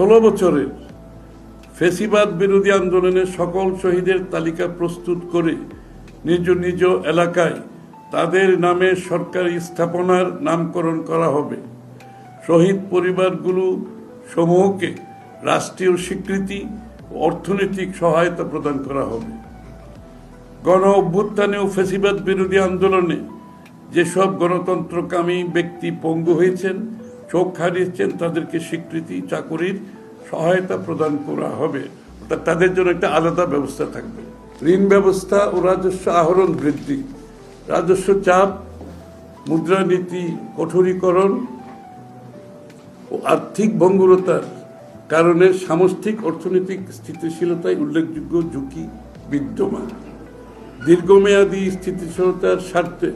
ষোলো বছরের ফেসিবাদ বিরোধী আন্দোলনের সকল শহীদের তালিকা প্রস্তুত করে নিজ নিজ এলাকায় তাদের নামে সরকারি স্থাপনার নামকরণ করা হবে। শহীদ পরিবারগুলো সমূহকে রাষ্ট্রীয় স্বীকৃতি ও অর্থনৈতিক সহায়তা প্রদান করা হবে। গণ অভ্যুত্থানে ও ফেসিবাদ বিরোধী আন্দোলনে যেসব গণতন্ত্রকামী ব্যক্তি পঙ্গু হয়েছেন চোখ হারিয়েছেন তাদেরকে স্বীকৃতি, চাকুরির সহায়তা প্রদান করা হবে। অর্থাৎ তাদের জন্য একটা আলাদা ব্যবস্থা থাকবে। ঋণ ব্যবস্থা ও রাজস্ব আহরণ বৃদ্ধি। রাজস্ব চাপ মুদ্রানীতি কঠোরীকরণ ও আর্থিক ভঙ্গুরতার কারণে সামষ্টিক অর্থনৈতিক স্থিতিশীলতায় উল্লেখযোগ্য ঝুঁকি বিদ্যমান। দীর্ঘমেয়াদী স্থিতিশীলতার স্বার্থে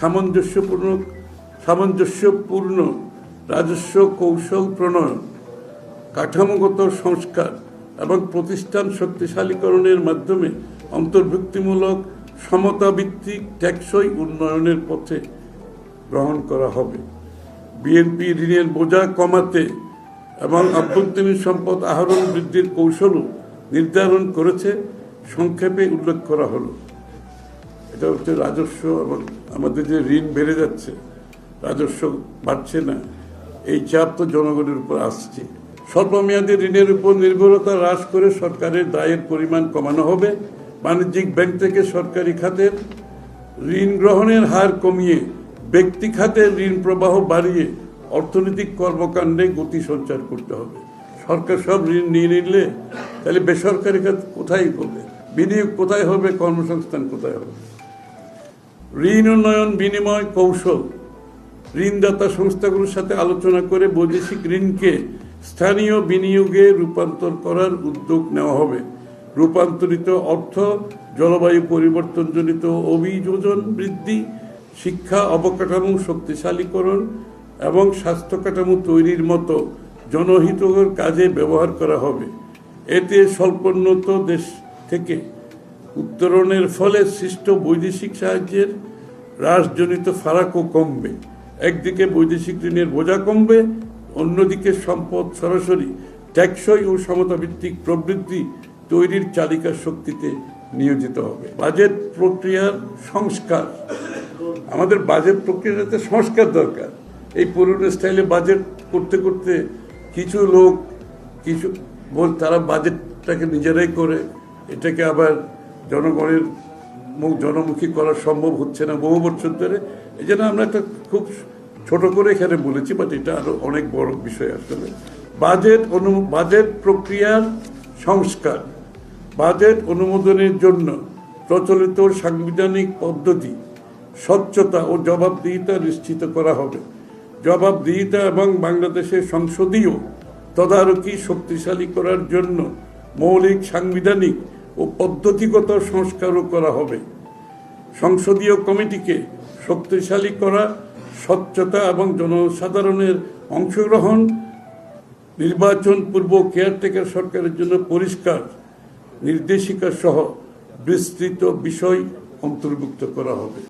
সামঞ্জস্যপূর্ণ সামঞ্জস্যপূর্ণ রাজস্ব, কৌশল, প্রণয়ন, কাঠামোগত সংস্কার এবং প্রতিষ্ঠান শক্তিশালীকরণের মাধ্যমে অন্তর্ভুক্তিমূলক সমতাভিত্তিক টেকসই উন্নয়নের পথে গ্রহণ করা হবে। বিএনপি ঋণের বোঝা কমাতে এবং আভ্যন্তরীণ সম্পদ আহরণ বৃদ্ধির কৌশলও নির্ধারণ করেছে, সংক্ষেপে উল্লেখ করা হলো। এটা হচ্ছে রাজস্ব এবং আমাদের যে ঋণ বেড়ে যাচ্ছে, রাজস্ব বাড়ছে না। এই চাপ তো জনগণের উপর আসছে। স্বল্পমেয়াদী ঋণের উপর নির্ভরতা হ্রাস করে সরকারের দায়ের পরিমাণ কমানো হবে। বাণিজ্যিক ব্যাংক থেকে সরকারি খাতের ঋণ গ্রহণের হার কমিয়ে ব্যক্তি খাতের ঋণ প্রবাহ বাড়িয়ে অর্থনৈতিক কর্মকাণ্ডে গতি সঞ্চার করতে হবে। সরকার সব ঋণ নিয়ে নিলে তাহলে বেসরকারি খাত কোথায় হবে? বিনিয়োগ কোথায় হবে? কর্মসংস্থান কোথায় হবে? ঋণ উন্নয়ন বিনিময় কৌশল ঋণদাতা সংস্থাগুলোর সাথে আলোচনা করে বৈদেশিক ঋণকে স্থানীয় বিনিয়োগে রূপান্তর করার উদ্যোগ নেওয়া হবে। রূপান্তরিত অর্থ, জলবায়ু পরিবর্তনজনিত অভিযোজন বৃদ্ধি, শিক্ষা অবকাঠামো শক্তিশালীকরণ এবং স্বাস্থ্য কাঠামো তৈরির মতো জনহিতকর কাজে ব্যবহার করা হবে। এতে স্বল্পোন্নত দেশ থেকে উত্তরণের ফলে সৃষ্ট বৈদেশিক সাহায্যের হ্রাসজনিত ফারাকও কমবে। একদিকে বৈদেশিক ঋণের বোঝা কমবে, অন্যদিকে সম্পদ সরাসরি টেকসই ও সমতাভিত্তিক প্রবৃদ্ধি তৈরির চালিকা শক্তিতে নিয়োজিত হবে। বাজেট প্রক্রিয়ার সংস্কার। আমাদের বাজেট প্রক্রিয়াতে সংস্কার দরকার। এই পুরনো স্টাইলে বাজেট করতে করতে কিছু লোক, কিছু বল, তারা বাজেটটাকে নিজেরাই করে, এটাকে আবার জনগণের মুখ জনমুখী করা সম্ভব হচ্ছে না বহু বছর ধরে। এই জন্য আমরা একটা খুব ছোট করে এখানে বলেছি বাট এটা আরও অনেক বড় বিষয় আসলে। বাজেট অনু, বাজেট প্রক্রিয়ার সংস্কার, বাজেট অনুমোদনের জন্য প্রচলিত সাংবিধানিক পদ্ধতি স্বচ্ছতা ও জবাবদিহিতা নিশ্চিত করা হবে। জবাবদিহিতা এবং বাংলাদেশের সংসদীয় তদারকি শক্তিশালী করার জন্য মৌলিক সাংবিধানিক ও পদ্ধতিগত সংস্কারও করা হবে। সংসদীয় কমিটিকে শক্তিশালী করা, স্বচ্ছতা এবং জনসাধারণের অংশগ্রহণ নির্বাচন পূর্ব কেয়ারটেকার সরকারের জন্য পরিষ্কার নির্দেশিকা সহ বিস্তৃত বিষয় অন্তর্ভুক্ত করা হবে।